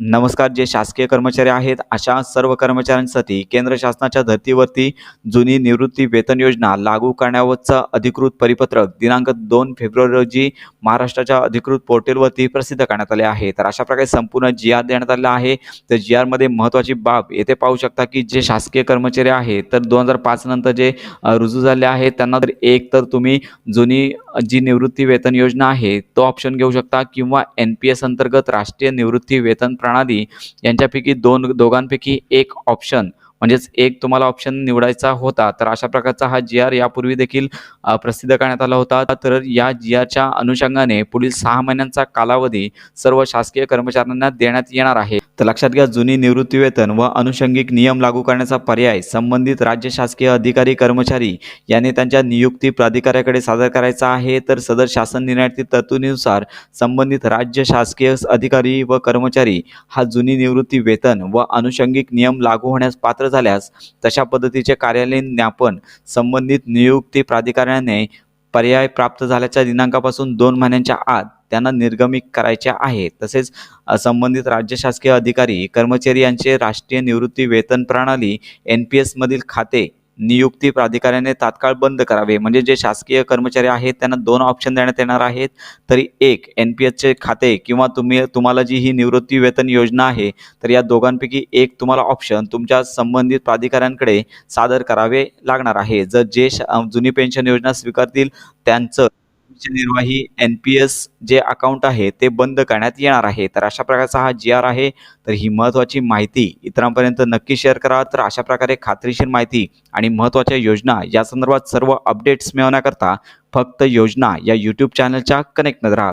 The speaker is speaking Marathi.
नमस्कार जे शासकीय कर्मचारी आहेत अशा सर्व कर्मचाऱ्यांसाठी केंद्र शासनाच्या धर्तीवरती जुनी निवृत्ती वेतन योजना लागू करण्यावरचं अधिकृत परिपत्रक दिनांक दोन फेब्रुवारी रोजी महाराष्ट्राच्या अधिकृत पोर्टलवरती प्रसिद्ध करण्यात आले आहे. तर अशा प्रकारे संपूर्ण जी आर देण्यात आलेला आहे. तर जी आरमध्ये महत्त्वाची बाब येथे पाहू शकता की जे शासकीय कर्मचारी आहेत तर दोन हजार पाच नंतर जे रुजू झाले आहेत त्यांना तर एक तर तुम्ही जुनी जी निवृत्ती वेतन योजना आहे तो ऑप्शन घेऊ शकता किंवा एन पी एस अंतर्गत राष्ट्रीय निवृत्ती वेतन प्रणाली यांच्यापैकी दोन दोघांपैकी एक ऑप्शन म्हणजेच एक तुम्हाला ऑप्शन निवडायचा होता तर अशा प्रकारचा हा जी आर यापूर्वी देखील प्रसिद्ध करण्यात आला होता. तर या जी आरच्या अनुषंगाने पुढील सहा महिन्यांचा कालावधी सर्व शासकीय कर्मचाऱ्यांना देण्यात येणार आहे. तर लक्षात घ्या जुनी निवृत्ती वेतन व अनुषंगिक नियम लागू करण्याचा पर्याय संबंधित राज्य शासकीय अधिकारी कर्मचारी यांनी त्यांच्या नियुक्ती प्राधिकाऱ्याकडे सादर करायचा आहे. तर सदर शासन निर्णयातील तरतुदीनुसार संबंधित राज्य शासकीय अधिकारी व कर्मचारी हा जुनी निवृत्ती वेतन व अनुषंगिक नियम लागू होण्यास पात्र झाल्यास तशा पद्धतीचे कार्यालयीन ज्ञापन संबंधित नियुक्ती प्राधिकाऱ्याने पर्याय प्राप्त झाल्याच्या दिनांकापासून दोन महिन्यांच्या आत त्यांना निर्गमित करायचे आहे. तसेच संबंधित राज्य शासकीय अधिकारी कर्मचारी यांचे राष्ट्रीय निवृत्ती वेतन प्रणाली एन पी एसमधील खाते नियुक्ती प्राधिकाऱ्याने तात्काळ बंद करावे. म्हणजे जे शासकीय कर्मचारी आहेत त्यांना दोन ऑप्शन देण्यात येणार आहेत. तरी एक एन पी एसचे खाते किंवा तुम्ही तुम्हाला जी ही निवृत्ती वेतन योजना आहे तर या दोघांपैकी एक तुम्हाला ऑप्शन तुमच्या संबंधित प्राधिकाऱ्यांकडे सादर करावे लागणार आहे. जर जे श- जुनी पेन्शन योजना स्वीकारतील त्यांचं निर्वाही एन पी एस जे अकाउंट आहे ते बंद करण्यात येणार आहे. तर अशा प्रकारचा हा जी आर आहे. तर ही महत्त्वाची माहिती इतरांपर्यंत नक्की शेअर करा. तर अशा प्रकारे खात्रीशीर माहिती आणि महत्त्वाच्या योजना या संदर्भात सर्व अपडेट्स मिळवण्याकरता फक्त योजना या यूट्यूब चॅनलच्या कनेक्ट राहा